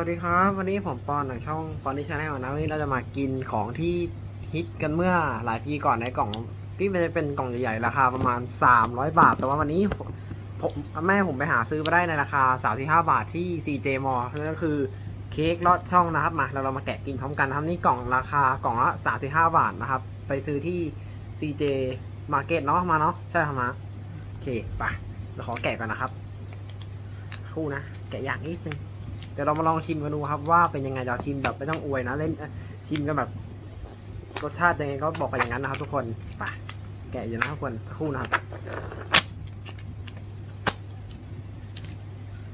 วัสดีครับ วันนี้ผมปอนจากช่องปอนที่ชาแนลนะวันนี้เราจะมากินของที่ฮิตกันเมื่อหลายปีก่อนในกล่องที่มันจะเป็นกล่องใหญ่ๆราคาประมาณ 300 บาท แต่ว่าวันนี้ผมแม่ผมไปหาซื้อมาได้ในราคา 35 บาทที่ CJ m a l l นั่นก็คือเค้กลอดช่องนะครับมาเราเรามาแกะกินพร้อมกันนะครับนี่กล่องราคากล่องละ 35 บาทนะครับ ไปซื้อที่ CJ Market เนาะมาเนาะใช่ครับมาโอเคไปเราขอแกะก่อนนะครับ คู่นะ แกะอย่างนิดนึง เดี๋ยวเรามาลองชิมกันดูครับว่าเป็นยังไงเราชิมแบบไม่ต้องอวยนะเล่นชิมกันแบบรสชาติยังไงก็บอกไปอย่างนั้นนะครับ ทุกคนไปแกะอยู่นะทุกคนสักครู่นะครับ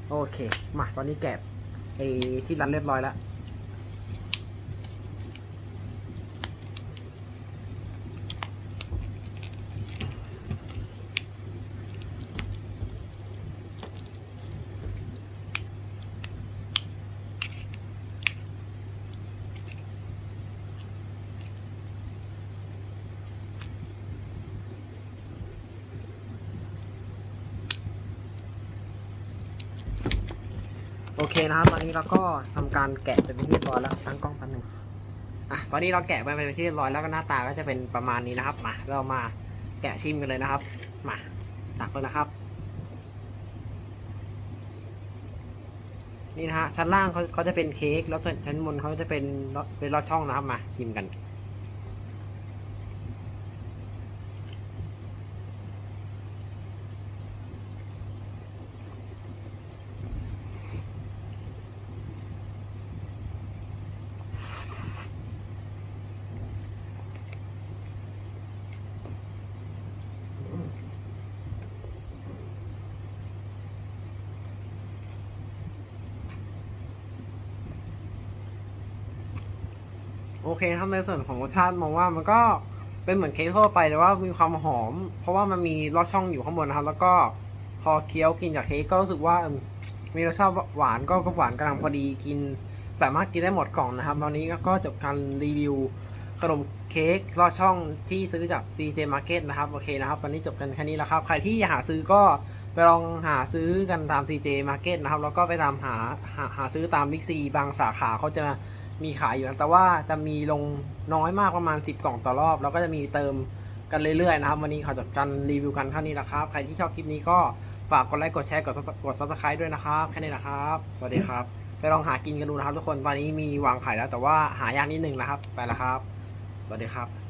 โอเคมาตอนนี้แกะไอ้ที่รันเรียบร้อยแล้ว โอเคนะครับ ตอนนี้เราก็ทำการแกะเป็นที่เรียบร้อยแล้วตั้งกล้องแป๊บนึงอะตอนนี้เราแกะไปเป็นที่เรียบร้อยแล้วก็หน้าตาก็จะเป็นประมาณนี้นะครับ มาเรามาแกะชิมกันเลยนะครับ มาตักเลยนะครับ นี่นะฮะชั้นล่างเขาเขาจะเป็นเค้กแล้วส่วนชั้นบนเขาจะเป็นเป็นลอดช่องนะครับมาชิมกัน โอเคครับในส่วนของรสชาติมองว่ามันก็เป็นเหมือนเค้กทั่วไปแต่ว่ามีความหอม เพราะว่ามันมีลอดช่องอยู่ข้างบนนะครับ แล้วก็พอเคี้ยวกินจากเค้กก็รู้สึกว่ามีรสชาติหวานก็ก็หวานกำลังพอดีกิน สามารถกินได้หมดกล่องนะครับตอนนี้ก็จบการรีวิวขนมเค้กลอดช่องที่ซื้อจาก CJ Market นะครับ โอเคนะครับ วันนี้จบกันแค่นี้แล้วครับ ใครที่อยากหาซื้อก็ ไปลองหาซื้อกันตาม CJ Market นะครับ แล้วก็ไปตามหาหาหาซื้อตาม Big C บางสาขาเขาจะมีขายอยู่นะแต่ว่าจะมีลงน้อยมากประมาณ 10 กล่องต่อรอบ แล้วก็จะมีเติมกันเรื่อยๆนะครับ วันนี้ขอจบการรีวิวกันเท่านี้นะครับ ใครที่ชอบคลิปนี้ก็ฝากกดไลค์กดแชร์กดกด subscribe ด้วยนะครับแค่นี้นะครับ สวัสดีครับ ไปลองหากินกันดูนะครับทุกคนตอนนี้มีวางขายแล้วแต่ว่าหายากนิดนึงนะครับ ไปแล้วครับ สวัสดีครับ